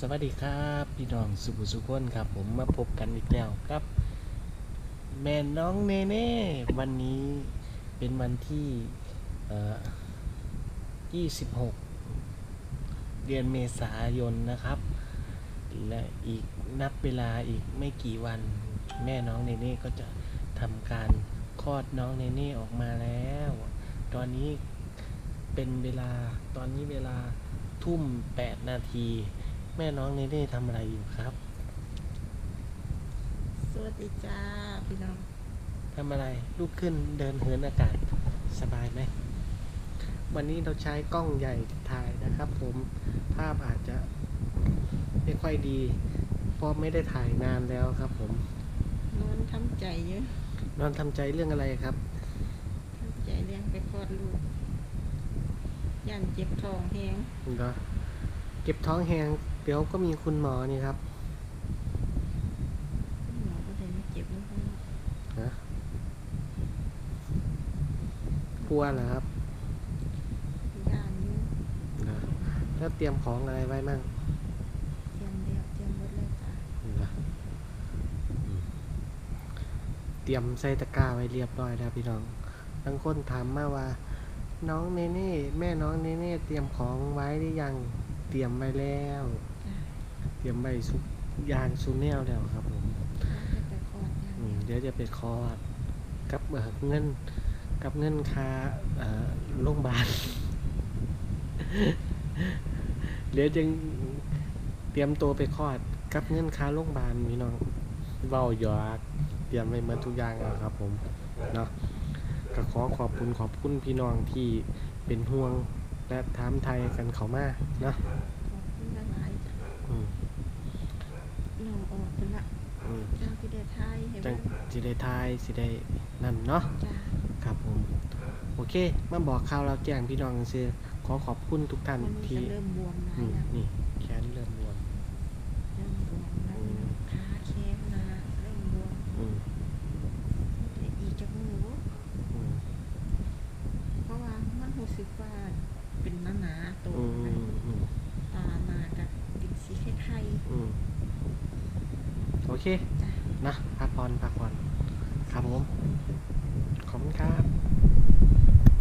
สวัสดีครับพี่น้องสุภุสุขคนครับ ผมมาพบกันอีกแล้วครับ แม่น้องเนเน่วันนี้เป็นวันที่เอ่อ26 เดือนเมษายนนะครับ และอีกนับเวลาอีกไม่กี่วัน แม่น้องเนเน่ก็จะทำการคลอดน้องเนเน่ออกมาแล้ว ตอนนี้เป็นเวลาตอนนี้เวลาทุ่ม 8 นาที แม่น้องเนเน่ทำอะไรอยู่ครับ สวัสดีจ้าพี่น้องทำอะไรลุกขึ้นเดินเหินอากาศสบายไหม วันนี้เราใช้กล้องใหญ่ถ่ายนะครับ ผมภาพอาจจะไม่ค่อยดีเพราะไม่ได้ถ่ายนานแล้วครับ ผม นอนทำใจเยอะ นอนทำใจเรื่องอะไรครับทำใจเลี้ยงไปคลอดลูกย่านเจ็บท้องแหงเนาะ เก็บท้องแหงเดี๋ยวก็มีคุณหมอนี่ครับหมอก็เลยไม่เจ็บแล้วก็ฮะกลัวเหรอครับย่านอยู่เนอะแล้วเตรียมของอะไรไว้มั่งเตรียมเดียวเตรียมหมดเลยจ้าเนอะอืมเตรียมใส่ตะกร้าไว้เรียบร้อยแล้วพี่น้องบางคนถามมาว่า น้องเนเน่แม่น้องเนเน่เตรียมของไว้หรือยังเต รียมไว้แล้วจ้าเตรียมไว้สุกยางซูแนลแล้วครับผมแล้วก็ไปคลอดอย่างอืมเดียวเดี๋ยวจะไปคอร์ดกับเอ่อเงินกับเงินค่าเอ่อโรงพยาบาล เดี๋ยวจึงเตรียมตัวไปคลอดกับเงินค่าโรงพยาบาลพี่น้องเว้าหยอกเตรียมไว้เหมือนทุกอย่างแล้วครับ ผมเนาะก็ขอขอบคุณขอบคุณพี่น้องที่เป็นห่วง และถามไทยกันเขามาเนาะขอบคุณหลายๆจ้าอืมน้องออกไปละอืมจ้าพี่ได้ทายให้จัเบิ่งงสิได้ทายสิได้นั่นเนาะ จ้า ครับผม โอเค มาบอกข่าวเราแจ้งพี่น้องซื้อขอขอบคุณทุกท่านวันนี้ที่ก็เริ่มบวมหลายนี่แล้วนี่แขนเริ่มบวมเริ่มบวมแล้วพี่น้องขาแขนหนาเริ่มบวมอืมแต่อีกจะหูอืมเพราะว่ามันรู้สึกว่า เป็นหนาหนาๆตัวอืมนะอืมตามากับเป็นสีไข่อืมโอเค ๆจ้ะ นะพักผ่อนพักผ่อนครับผม ขอบคุณครับ